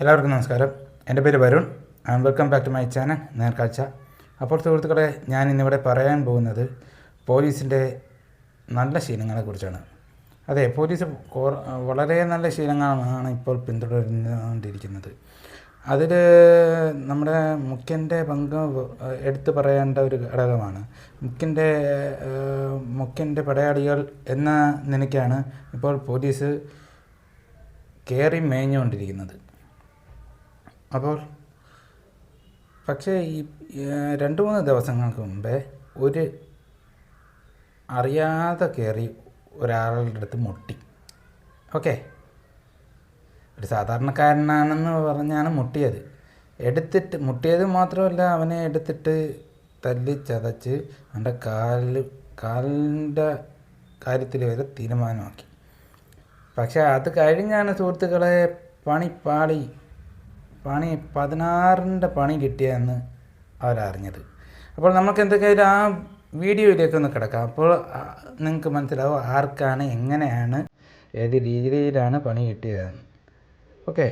എല്ലാവർക്കും നമസ്കാരം. എന്റെ പേര് Varun. And welcome back to my channel Nerkazhcha അപ്പോൾ സുഹൃത്തുക്കളെ ഞാൻ ഇന്നിവിടെ പറയാൻ പോകുന്നത് പോലീസിന്റെ നല്ല ശീലങ്ങളെക്കുറിച്ചാണ് അതെ പോലീസ് വളരെ നല്ല ശീലങ്ങളാണ് ഇപ്പോൾ പിന്തുടർന്നുകൊണ്ടിരിക്കുന്നത്. അതിൽ നമ്മുടെ മുഖ്യന്റെ പങ്ക് എടുത്തു പറയേണ്ട ഒരു ഘടകമാണ്. മുഖ്യന്റെ മുഖ്യന്റെ പടയാളികൾ എന്ന നിലയ്ക്കാണ് ഇപ്പോൾ പോലീസ് കയറി മേഞ്ഞുകൊണ്ടിരിക്കുന്നത്. അപ്പോൾ പക്ഷേ ഈ രണ്ട് മൂന്ന് ദിവസങ്ങൾക്ക് മുമ്പേ ഒരു അറിയാതെ കയറി ഒരാളുടെ അടുത്ത് മുട്ടി. ഓക്കെ? ഒരു സാധാരണക്കാരനാണെന്ന് പറഞ്ഞാണ് മുട്ടിയത്. എടുത്തിട്ട് മുട്ടിയത് മാത്രമല്ല അവനെ എടുത്തിട്ട് തല്ലി ചതച്ച് അവന്റെ കാലിൽ കാലിന്റെ കാര്യത്തിൽ വരെ തീരുമാനമാക്കി. പക്ഷേ അത് കഴിഞ്ഞാണ് സുഹൃത്തുക്കളെ പണി പാളി പണി പതിനാറിന്റെ പണി കിട്ടിയെന്ന് അവരറിഞ്ഞത് അപ്പോൾ നമുക്ക് എന്തൊക്കെയായാലും ആ വീഡിയോയിലേക്ക് ഒന്ന് കിടക്കാം അപ്പോൾ നിങ്ങൾക്ക് മനസ്സിലാവും ആർക്കാണ് എങ്ങനെയാണ് ഏത് രീതിയിലാണ് പണി കിട്ടിയത് ഓക്കെ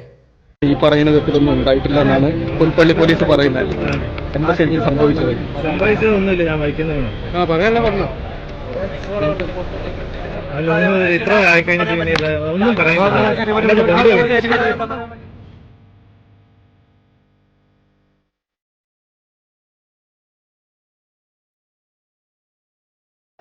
ഈ പറയുന്നതൊക്കെ ഇതൊന്നും ഉണ്ടായിട്ടില്ല എന്നാണ് പുൽപ്പള്ളി പോലീസ് പറയുന്നത് എന്താ ശരിക്കും സംഭവിച്ചത് സംഭവിച്ചതൊന്നുമില്ല ഞാൻ വായിക്കുന്നതാണ് ആ പറയാനല്ല പറഞ്ഞോ അല്ല ഒന്ന് ഇത്ര ആയിക്കഴിഞ്ഞിട്ട് ഇങ്ങനെ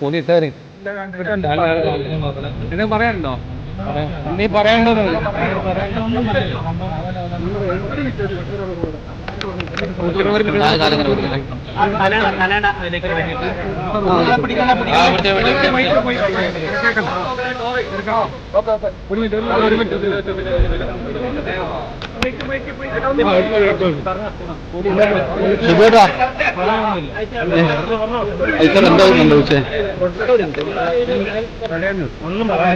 പോലീസുകാര് എന്തെങ്കിലും പറയാനുണ്ടോ? നീ പറയേണ്ടത് എന്താ സംഭവിച്ചേ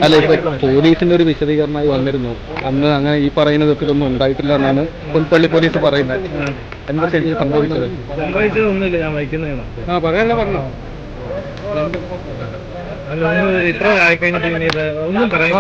അല്ല ഇപ്പൊ പോലീസിന്റെ ഒരു വിശദീകരണമായി വന്നിരുന്നു. അന്ന് അങ്ങനെ ഈ പറയുന്നതൊക്കെ ഇതൊന്നും ഉണ്ടായിട്ടില്ല എന്നാണ് പുൽപ്പള്ളി പോലീസ് പറയുന്നത്. എന്താ ശരി സംഭവിച്ചത്? സംഭവിച്ചതൊന്നുമില്ല ഞാൻ വയ്ക്കുന്നതാണ് ആ പറയാനല്ല പറഞ്ഞോ. ഇത്ര ആയിക്കഴിഞ്ഞിട്ട് ഇങ്ങനെ ഇത് ഒന്നും പറയാൻ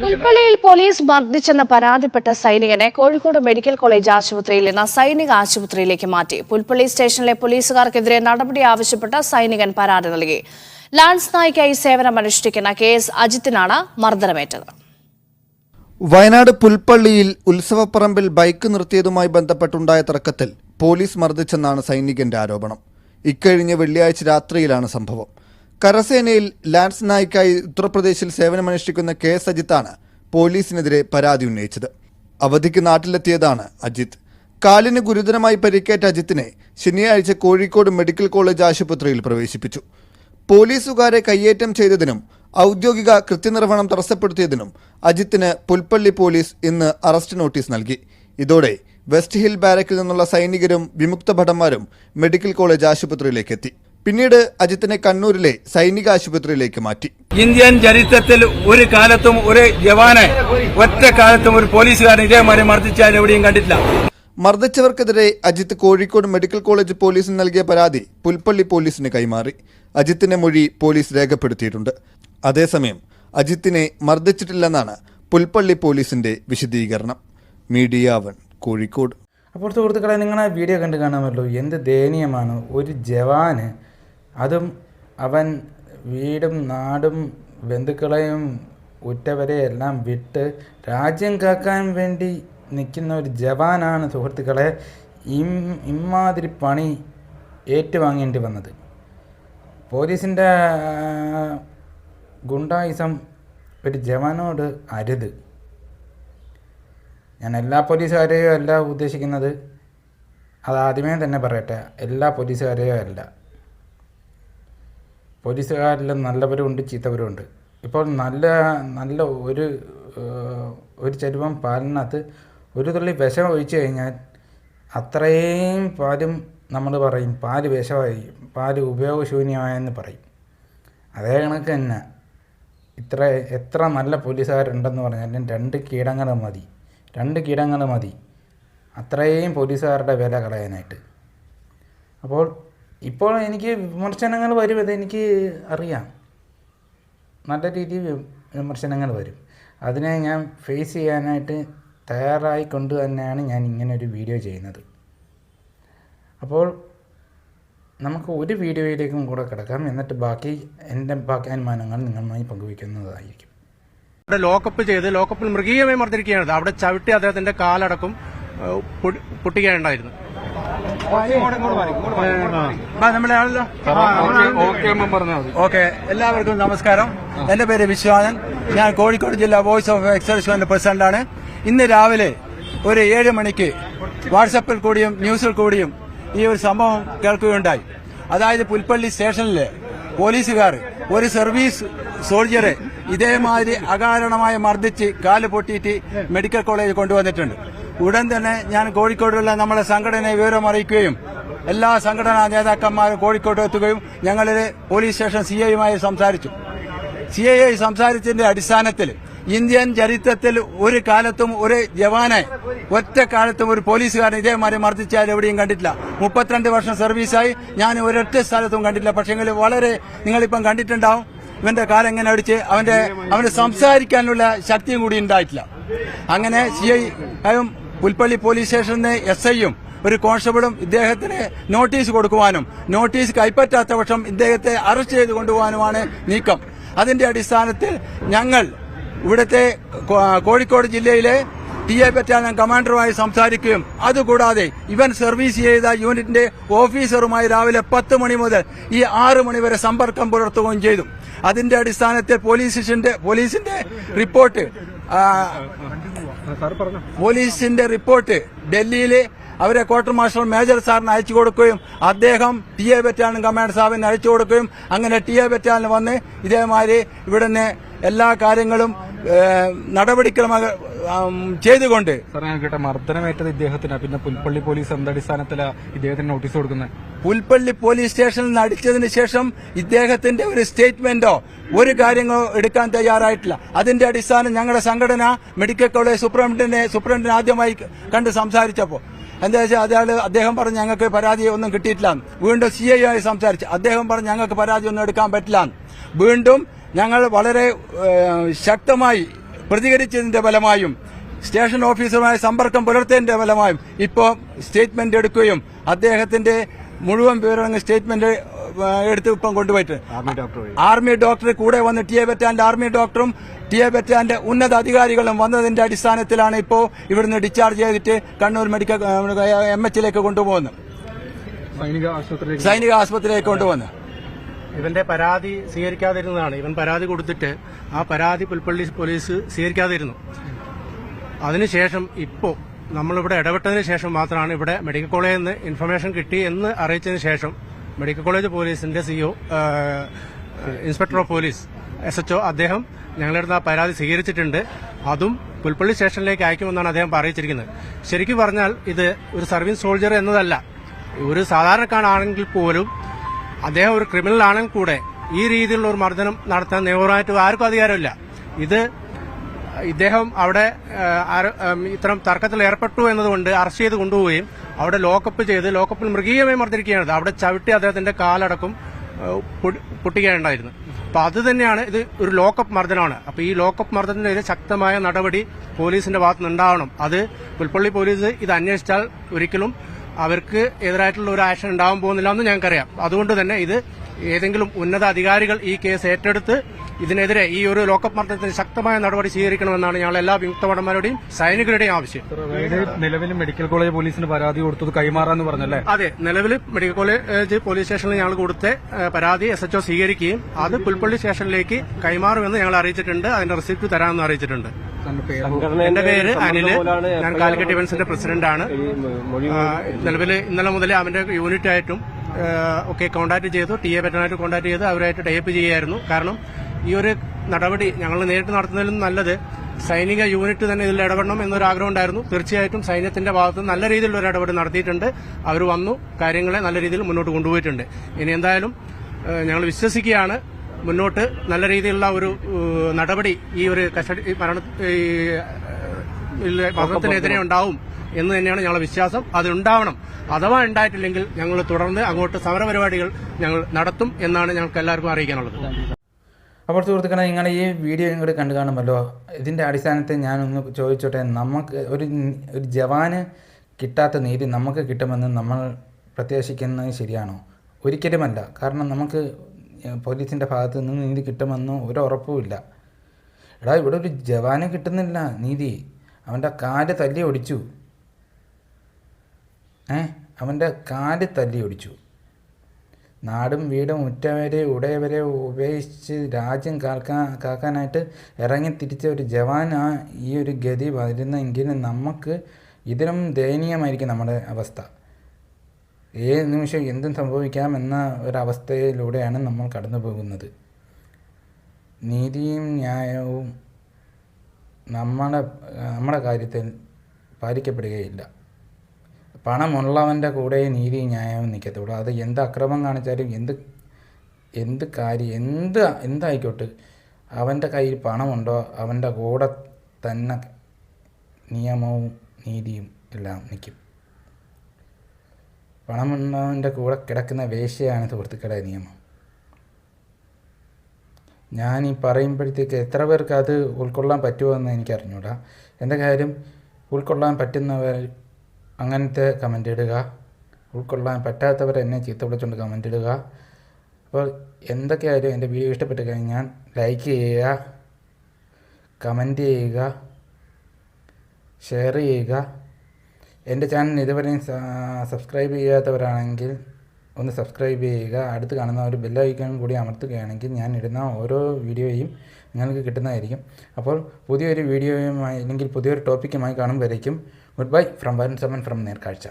പുൽപ്പള്ളിയിൽ പോലീസ് മർദ്ദിച്ചെന്ന് പരാതിപ്പെട്ട സൈനികനെ കോഴിക്കോട് മെഡിക്കൽ കോളേജ് ആശുപത്രിയിൽ നിന്ന് സൈനിക ആശുപത്രിയിലേക്ക് മാറ്റി. പുൽപ്പള്ളി സ്റ്റേഷനിലെ പോലീസുകാർക്കെതിരെ നടപടി ആവശ്യപ്പെട്ട് സൈനികൻ പരാതി നൽകി. ലാൻസ് നായിക്കായി സേവനമനുഷ്ഠിക്കുന്ന കെ എസ് അജിത്തിനാണ് മർദ്ദനമേറ്റത്. വയനാട് പുൽപ്പള്ളിയിൽ ഉത്സവപ്പറമ്പിൽ ബൈക്ക് നിർത്തിയതുമായി ബന്ധപ്പെട്ടുണ്ടായ തർക്കത്തിൽ പോലീസ് മർദ്ദിച്ചെന്നാണ് സൈനികന്റെ ആരോപണം. ഇക്കഴിഞ്ഞ വെള്ളിയാഴ്ച രാത്രിയിലാണ് സംഭവം. കരസേനയിൽ ലാൻസ് നായിക്കായി ഉത്തർപ്രദേശിൽ സേവനമനുഷ്ഠിക്കുന്ന കെ എസ് അജിത്താണ് പോലീസിനെതിരെ പരാതി ഉന്നയിച്ചത്. അവധിക്ക് നാട്ടിലെത്തിയതാണ് അജിത്. കാലിന് ഗുരുതരമായി പരിക്കേറ്റ അജിത്തിനെ ശനിയാഴ്ച കോഴിക്കോട് മെഡിക്കൽ കോളേജ് ആശുപത്രിയിൽ പ്രവേശിപ്പിച്ചു. പോലീസുകാരെ കയ്യേറ്റം ചെയ്തതിനും ഔദ്യോഗിക കൃത്യനിർവഹണം തടസ്സപ്പെടുത്തിയതിനും അജിത്തിന് പുൽപ്പള്ളി പോലീസ് ഇന്ന് അറസ്റ്റ് നോട്ടീസ് നൽകി. ഇതോടെ വെസ്റ്റ് ഹിൽ ബാരക്കിൽ നിന്നുള്ള സൈനികരും വിമുക്ത ഭടന്മാരും മെഡിക്കൽ കോളേജ് ആശുപത്രിയിലേക്ക് എത്തി പിന്നീട് അജിത്തിനെ കണ്ണൂരിലെ സൈനിക ആശുപത്രിയിലേക്ക് മാറ്റി. ഇന്ത്യൻ ചരിത്രത്തിൽ ഒരു കാലത്തും ഒരു ജവാനെ ഒറ്റ കാലത്തും ഒരു പോലീസുകാരൻ ഇതേമാതിരി മർദ്ദിച്ചാൽ എവിടെയും കണ്ടിട്ടില്ല. മർദ്ദിച്ചവർക്കെതിരെ അജിത്ത് കോഴിക്കോട് മെഡിക്കൽ കോളേജ് പോലീസിന് നൽകിയ പരാതി പുൽപ്പള്ളി പോലീസിന് കൈമാറി. അജിത്തിന്റെ മൊഴി പോലീസ് രേഖപ്പെടുത്തിയിട്ടുണ്ട്. അതേസമയം അജിത്തിനെ മർദ്ദിച്ചിട്ടില്ലെന്നാണ് പുൽപ്പള്ളി പോലീസിന്റെ വിശദീകരണം. Media one. കോഴിക്കോട്. അപ്പോൾ സുഹൃത്തുക്കളെ നിങ്ങൾ ആ വീഡിയോ കണ്ട് കാണാമല്ലോ. എന്ത് ദയനീയമാണ്. ഒരു ജവാന് അതും അവൻ വീടും നാടും ബന്ധുക്കളെയും ഉറ്റവരെ എല്ലാം വിട്ട് രാജ്യം കാക്കാൻ വേണ്ടി നിൽക്കുന്ന ഒരു ജവാനാണ് സുഹൃത്തുക്കളെ ഇം ഇമാതിരി പണി ഏറ്റുവാങ്ങേണ്ടി വന്നത്. പോലീസിന്റെ ഗുണ്ടായിസം ഒരു ജവാനോട് അരുത്. ഞാൻ എല്ലാ പോലീസുകാരെയും അല്ല ഉദ്ദേശിക്കുന്നത്. അതാദ്യമേ തന്നെ പറയട്ടെ. എല്ലാ പോലീസുകാരെയും അല്ല. പോലീസുകാരിലും നല്ലവരുമുണ്ട് ചീത്തവരുമുണ്ട് ചീത്തവരും ഇപ്പോൾ നല്ല നല്ല ഒരു ഒരു ചരുവം പാലിനകത്ത് ഒരു തുള്ളി വിഷം ഒഴിച്ചു കഴിഞ്ഞാൽ അത്രയും പാലും നമ്മൾ പറയും. പാൽ വിഷമായി പാൽ ഉപയോഗശൂന്യമായെന്ന് പറയും. അതേ കണക്ക് തന്നെ. ഇത്ര എത്ര നല്ല പോലീസുകാരുണ്ടെന്ന് പറഞ്ഞാലും രണ്ട് കീടങ്ങൾ മതി. രണ്ട് കിടങ്ങൾ മതി. അത്രയും പോലീസുകാരുടെ വില കളയാനായിട്ട്. അപ്പോൾ ഇപ്പോൾ എനിക്ക് വിമർശനങ്ങൾ വരും അതെനിക്ക് അറിയാം. നല്ല രീതിയിൽ വിമർശനങ്ങൾ വരും. അതിനെ ഞാൻ ഫേസ് ചെയ്യാനായിട്ട് തയ്യാറായിക്കൊണ്ട് തന്നെയാണ് ഞാൻ ഇങ്ങനെ ഒരു വീഡിയോ ചെയ്യുന്നത്. അപ്പോൾ നമുക്ക് ഒരു വീഡിയോയിലേക്കും കൂടെ കിടക്കാം. എന്നിട്ട് ബാക്കി എന്റെ ബാക്കി അനുമാനങ്ങൾ നിങ്ങളുമായി പങ്കുവയ്ക്കുന്നതായിരിക്കും. അവിടെ ലോക്കപ്പ് ചെയ്ത് ലോക്കപ്പിൽ മൃഗീയമായി മർദ്ദിക്കുകയാണ് അവിടെ ചവിട്ടി അദ്ദേഹത്തിന്റെ കാലടക്കം പൊട്ടിക്കുകയുണ്ടായിരുന്നു. ഓക്കെ എല്ലാവർക്കും നമസ്കാരം. എന്റെ പേര് വിശ്വാനൻ. ഞാൻ കോഴിക്കോട് ജില്ലാ വോയിസ് ഓഫ് എക്സൈസ് പ്രസിഡന്റാണ്. ഇന്ന് രാവിലെ ഒരു ഏഴ് മണിക്ക് വാട്സപ്പിൽ കൂടിയും ന്യൂസിൽ കൂടിയും ഈ ഒരു സംഭവം കേൾക്കുകയുണ്ടായി. അതായത് പുൽപ്പള്ളി സ്റ്റേഷനിലെ പോലീസുകാർ ഒരു സർവീസ് സോൾജറെ ഇതേമാതിരി അകാരണമായി മർദ്ദിച്ച് കാൽ പൊട്ടിയിട്ട് മെഡിക്കൽ കോളേജ് കൊണ്ടുവന്നിട്ടുണ്ട്. ഉടൻ തന്നെ ഞാൻ കോഴിക്കോടുള്ള നമ്മുടെ സംഘടനയെ വിവരം അറിയിക്കുകയും എല്ലാ സംഘടനാ നേതാക്കന്മാരും കോഴിക്കോട് എത്തുകയും ഞങ്ങളിൽ പോലീസ് സ്റ്റേഷൻ സി ഐയുമായി സംസാരിച്ചു. സി ഐ സംസാരിച്ചതിന്റെ അടിസ്ഥാനത്തിൽ ഇന്ത്യൻ ചരിത്രത്തിൽ ഒരു കാലത്തും ഒരു ജവാനെ ഒറ്റ കാലത്തും ഒരു പോലീസുകാരൻ ഇതേമാതിരി മർദ്ദിച്ചാൽ എവിടെയും കണ്ടിട്ടില്ല. മുപ്പത്തിരണ്ട് വർഷം സർവീസായി ഞാൻ ഒരൊറ്റ സ്ഥലത്തും കണ്ടിട്ടില്ല. പക്ഷെങ്കിൽ വളരെ നിങ്ങളിപ്പം കണ്ടിട്ടുണ്ടാവും. ഇവന്റെ കാലം എങ്ങനെ അടിച്ച് അവന്റെ അവന് സംസാരിക്കാനുള്ള ശക്തിയും കൂടി ഉണ്ടായിട്ടില്ല. അങ്ങനെ സി ഐ പുൽപ്പള്ളി പോലീസ് സ്റ്റേഷനിലെ എസ് ഐയും ഒരു കോൺസ്റ്റബിളും ഇദ്ദേഹത്തിന് നോട്ടീസ് കൊടുക്കുവാനും നോട്ടീസ് കൈപ്പറ്റാത്ത പക്ഷം ഇദ്ദേഹത്തെ അറസ്റ്റ് ചെയ്ത് കൊണ്ടുപോകാനുമാണ് നീക്കം. അതിന്റെ അടിസ്ഥാനത്തിൽ ഞങ്ങൾ ഇവിടുത്തെ കോഴിക്കോട് ജില്ലയിലെ ടി എ ബറ്റാലിയൻ കമാൻഡറുമായി സംസാരിക്കുകയും അതുകൂടാതെ ഇവൻ സർവീസ് ചെയ്ത യൂണിറ്റിന്റെ ഓഫീസറുമായി രാവിലെ പത്ത് മണി മുതൽ ഈ ആറ് മണി വരെ സമ്പർക്കം പുലർത്തുകയും ചെയ്തു. അതിന്റെ അടിസ്ഥാനത്തിൽ പോലീസ് സ്റ്റേഷന്റെ പോലീസിന്റെ റിപ്പോർട്ട് പോലീസിന്റെ റിപ്പോർട്ട് ഡൽഹിയിലെ അവരെ ക്വാർട്ടർ മാർഷൽ മേജർ സാറിന് അയച്ചു കൊടുക്കുകയും അദ്ദേഹം ടി എ ബറ്റാലിയൻ കമാൻഡർ സാഹിബിന് അയച്ചു കൊടുക്കുകയും അങ്ങനെ ടി എ ബറ്റാലിയൻ വന്ന് ഇതേമാതിരി ഇവിടുന്ന് എല്ലാ കാര്യങ്ങളും ആം, ചെയ്തുകൊണ്ട്. സാർ ഞാൻ കേട്ട മർദ്ദനമേറ്റത് ഇദ്ദേഹത്തിന്. പിന്നെ പുൽപ്പള്ളി പോലീസ് എന്തടിസ്ഥാനത്തിലാ ഇദ്ദേഹത്തിന് നോട്ടീസ് കൊടുക്കുന്നത് പുൽപ്പള്ളി പോലീസ് സ്റ്റേഷനിൽ നിന്ന് അടിച്ചതിന് ശേഷം ഇദ്ദേഹത്തിന്റെ ഒരു സ്റ്റേറ്റ്മെന്റോ ഒരു കാര്യങ്ങളോ എടുക്കാൻ തയ്യാറായിട്ടില്ല. അതിന്റെ അടിസ്ഥാനം ഞങ്ങളുടെ സംഘടന മെഡിക്കൽ കോളേജ് സൂപ്രണ്ടിനെ സൂപ്രണ്ടിനെ ആദ്യമായി കണ്ട് സംസാരിച്ചപ്പോൾ എന്താ വെച്ചാൽ അയാൾ അദ്ദേഹം പറഞ്ഞു ഞങ്ങൾക്ക് പരാതി ഒന്നും കിട്ടിയിട്ടില്ല വീണ്ടും സി ഐ ആയി സംസാരിച്ചു അദ്ദേഹം പറഞ്ഞു ഞങ്ങൾക്ക് പരാതി ഒന്നും എടുക്കാൻ പറ്റില്ല വീണ്ടും ഞങ്ങൾ വളരെ ശക്തമായി പ്രതികരിച്ചതിന്റെ ഫലമായും സ്റ്റേഷൻ ഓഫീസറുമായി സമ്പർക്കം പുലർത്തിയതിന്റെ ഫലമായും ഇപ്പോൾ സ്റ്റേറ്റ്മെന്റ് എടുക്കുകയും അദ്ദേഹത്തിന്റെ മുഴുവൻ വിവരങ്ങൾ സ്റ്റേറ്റ്മെന്റ് എടുത്ത് ഇപ്പം കൊണ്ടുപോയിട്ട്. ആർമി ഡോക്ടർ കൂടെ വന്ന് ടി എ ബറ്റാന്റെ ആർമി ഡോക്ടറും ടി എ ബറ്റാന്റെ ഉന്നത അധികാരികളും വന്നതിന്റെ അടിസ്ഥാനത്തിലാണ് ഇപ്പോൾ ഇവിടുന്ന് ഡിസ്ചാർജ് ചെയ്തിട്ട് കണ്ണൂർ മെഡിക്കൽ എം എച്ചിലേക്ക് കൊണ്ടുപോകുന്നത്. സൈനിക ആശുപത്രിയിലേക്ക് കൊണ്ടുപോകുന്നത്. ഇവന്റെ പരാതി സ്വീകരിക്കാതിരുന്നതാണ്. ഇവൻ പരാതി കൊടുത്തിട്ട് ആ പരാതി പുൽപ്പള്ളി പോലീസ് സ്വീകരിക്കാതിരുന്നു. അതിനുശേഷം ഇപ്പോൾ നമ്മളിവിടെ ഇടപെട്ടതിന് ശേഷം മാത്രമാണ് ഇവിടെ മെഡിക്കൽ കോളേജിൽ നിന്ന് ഇൻഫർമേഷൻ കിട്ടി എന്ന് അറിയിച്ചതിന് ശേഷം മെഡിക്കൽ കോളേജ് പോലീസിന്റെ CO inspector of police S HO അദ്ദേഹം ഞങ്ങളുടെ ആ പരാതി സ്വീകരിച്ചിട്ടുണ്ട്. അതും പുൽപ്പള്ളി സ്റ്റേഷനിലേക്ക് അയക്കുമെന്നാണ് അദ്ദേഹം അറിയിച്ചിരിക്കുന്നത് ശരിക്കും പറഞ്ഞാൽ ഇത് ഒരു സർവീസ് സോൾജർ എന്നതല്ല. ഒരു സാധാരണക്കാരാണെങ്കിൽ പോലും അദ്ദേഹം ഒരു ക്രിമിനൽ ആണെങ്കിൽ കൂടെ ഈ രീതിയിലുള്ള ഒരു മർദ്ദനം നടത്താൻ നിയമപരമായിട്ട് ആർക്കും അധികാരമില്ല. ഇത് ഇദ്ദേഹം അവിടെ ഇത്തരം തർക്കത്തിൽ ഏർപ്പെട്ടു എന്നതുകൊണ്ട് അറസ്റ്റ് ചെയ്ത് കൊണ്ടുപോവുകയും അവിടെ ലോക്കപ്പ് ചെയ്ത് ലോക്കപ്പിൽ മൃഗീയമായി മർദ്ദിക്കുകയാണ്. അവിടെ ചവിട്ടി അദ്ദേഹത്തിന്റെ കാലടക്കം പൊട്ടിക്കുകയുണ്ടായിരുന്നു. അപ്പൊ അത് തന്നെയാണ് ഇത് ഒരു ലോക്കപ്പ് മർദ്ദനമാണ്. അപ്പൊ ഈ ലോക്കപ്പ് മർദ്ദനത്തിനെതിരെ ശക്തമായ നടപടി പോലീസിന്റെ ഭാഗത്തുനിന്നുണ്ടാവണം. അത് പുൽപ്പള്ളി പോലീസ് ഇത് അന്വേഷിച്ചാൽ ഒരിക്കലും അവർക്ക് എതിരായിട്ടുള്ള ഒരു ആക്ഷൻ ഉണ്ടാവാൻ പോകുന്നില്ല എന്ന് ഞങ്ങൾക്കറിയാം. അതുകൊണ്ട് തന്നെ ഇത് ഏതെങ്കിലും ഉന്നത അധികാരികൾ ഈ കേസ് ഏറ്റെടുത്ത് ഇതിനെതിരെ ഈ ഒരു ലോക്കപ്പ് മർദ്ദത്തിന് ശക്തമായ നടപടി സ്വീകരിക്കണമെന്നാണ് ഞങ്ങൾ എല്ലാ വിമുക്തഭടന്മാരുടെയും സൈനികരുടെയും ആവശ്യം. നിലവിൽ മെഡിക്കൽ കോളേജ് പോലീസിന് പരാതി കൊടുത്തത് കൈമാറാന്ന് പറഞ്ഞല്ലേ? അതെ നിലവിൽ മെഡിക്കൽ കോളേജ് പോലീസ് സ്റ്റേഷനിൽ ഞങ്ങൾ കൊടുത്ത പരാതി എസ് എച്ച്ഒ സ്വീകരിക്കുകയും അത് പുൽപ്പള്ളി സ്റ്റേഷനിലേക്ക് കൈമാറുമെന്ന് ഞങ്ങൾ അറിയിച്ചിട്ടുണ്ട്. അതിന്റെ റിസിപ്റ്റ് തരാമെന്ന് അറിയിച്ചിട്ടുണ്ട്. എന്റെ പേര് അനിൽ. ഞാൻ കാലിക്കറ്റ് ഇവന്റ്സിന്റെ ആണ്. നിലവിൽ ഇന്നലെ മുതൽ അവന്റെ യൂണിറ്റ് ആയിട്ടും ഒക്കെ കോണ്ടാക്ട് ചെയ്തു. ടി എ പറ്റനായിട്ട് കോൺടാക്ട് ചെയ്ത് അവരായിട്ട് ടൈപ്പ് ചെയ്യായിരുന്നു കാരണം ഈ ഒരു നടപടി ഞങ്ങൾ നേരിട്ട് നടത്തുന്നതിലും നല്ലത് സൈനിക യൂണിറ്റ് തന്നെ ഇതിൽ ഇടപെടണം എന്നൊരു ആഗ്രഹം ഉണ്ടായിരുന്നു. തീർച്ചയായിട്ടും സൈന്യത്തിന്റെ ഭാഗത്ത് നല്ല രീതിയിലുള്ള ഒരു ഇടപെടൽ നടത്തിയിട്ടുണ്ട്. അവർ വന്നു കാര്യങ്ങളെ നല്ല രീതിയിൽ മുന്നോട്ട് കൊണ്ടുപോയിട്ടുണ്ട്. ഇനി എന്തായാലും ഞങ്ങൾ വിശ്വസിക്കുകയാണ്. മുന്നോട്ട് നല്ല രീതിയിലുള്ള ഒരു നടപടി ഈ ഒരു കസ്റ്റഡി മരണ മരണത്തിനെതിരെ ഉണ്ടാവും എന്ന് തന്നെയാണ് ഞങ്ങളുടെ വിശ്വാസം. അതുണ്ടാവണം. അഥവാ ഉണ്ടായിട്ടില്ലെങ്കിൽ ഞങ്ങൾ തുടർന്ന് അങ്ങോട്ട് സമരപരിപാടികൾ ഞങ്ങൾ നടത്തും എന്നാണ് ഞങ്ങൾക്ക് എല്ലാവർക്കും അറിയിക്കാനുള്ളത്. അപ്പോൾ സുഹൃത്തുക്കളെ നിങ്ങൾ ഈ വീഡിയോ ഇങ്ങോട്ട് കണ്ടു കാണുമല്ലോ? ഇതിന്റെ അടിസ്ഥാനത്തിൽ ഞാനൊന്ന് ചോദിച്ചോട്ടെ നമുക്ക് ഒരു ഒരു ജവാന് കിട്ടാത്ത നീതി നമുക്ക് കിട്ടുമെന്ന് നമ്മൾ പ്രത്യാശിക്കുന്നത് ശരിയാണോ? ഒരിക്കലുമല്ല. കാരണം നമുക്ക് പോലീസിന്റെ ഭാഗത്ത് നിന്ന് നീതി കിട്ടുമെന്നും ഒരു ഉറപ്പുമില്ല എടാ ഇവിടെ ഒരു ജവാന് കിട്ടുന്നില്ല നീതി. അവന്റെ കാൽ തല്ലി ഒടിച്ചു. ഏ അവന്റെ കാൽ തല്ലി ഒടിച്ചു. നാടും വീടും ഉറ്റവരെ ഉടയവരെ ഉപേക്ഷിച്ച് രാജ്യം കാക്കാൻ കാക്കാനായിട്ട് ഇറങ്ങി തിരിച്ച ഒരു ജവാനാണ് ഈ ഒരു ഗതി വരുന്നെങ്കിൽ നമുക്ക് ഇതിലും ദയനീയമായിരിക്കും നമ്മുടെ അവസ്ഥ. ഏത് നിമിഷം എന്തും സംഭവിക്കാം എന്ന ഒരവസ്ഥയിലൂടെയാണ് നമ്മൾ കടന്നു പോകുന്നത്. നീതിയും ന്യായവും നമ്മുടെ നമ്മുടെ കാര്യത്തിൽ പാലിക്കപ്പെടുകയില്ല. പണമുള്ളവന്റെ കൂടെ നീതി ന്യായവും നിൽക്കത്തുള്ളൂ അത് എന്ത് അക്രമം കാണിച്ചാലും എന്ത് എന്ത് കാര്യം എന്ത് എന്തായിക്കോട്ടെ അവന്റെ കയ്യിൽ പണമുണ്ടോ അവന്റെ കൂടെ തന്നെ നിയമവും നീതിയും എല്ലാം നിൽക്കും. പണമുള്ളവന്റെ കൂടെ കിടക്കുന്ന വേശ്യയാണ് സുഹൃത്തുക്കളെ നിയമം. ഞാൻ ഈ പറയുമ്പോഴത്തേക്ക് എത്ര പേർക്ക് അത് ഉൾക്കൊള്ളാൻ പറ്റുമോ എന്ന് എനിക്ക് അറിഞ്ഞൂടാ എന്റെ കാര്യം? ഉൾക്കൊള്ളാൻ പറ്റുന്നവർ അങ്ങനത്തെ കമന്റ് ഇടുക. ഉൾക്കൊള്ളാൻ പറ്റാത്തവർ എന്നെ ചീത്ത വിളിച്ചുകൊണ്ട് കമന്റ് ഇടുക. അപ്പോൾ എന്തൊക്കെയായാലും എന്റെ വീഡിയോ ഇഷ്ടപ്പെട്ട് കഴിഞ്ഞാൽ ലൈക്ക് ചെയ്യുക കമന്റ് ചെയ്യുക ഷെയർ ചെയ്യുക എന്റെ ചാനൽ ഇതുവരെയും സബ്സ്ക്രൈബ് ചെയ്യാത്തവരാണെങ്കിൽ ഒന്ന് സബ്സ്ക്രൈബ് ചെയ്യുക. അടുത്ത് കാണുന്ന ഒരു ബെല്ലൈക്കൺ കൂടി അമർത്തുകയാണെങ്കിൽ ഞാൻ ഇടുന്ന ഓരോ വീഡിയോയും നിങ്ങൾക്ക് കിട്ടുന്നതായിരിക്കും. അപ്പോൾ പുതിയൊരു വീഡിയോയുമായി അല്ലെങ്കിൽ പുതിയൊരു ടോപ്പിക്കുമായി കാണുമ്പോഴേക്കും ഗുഡ് ബൈ ഫ്രം വരൻ സമൻ ഫ്രം നേർക്കാഴ്ച.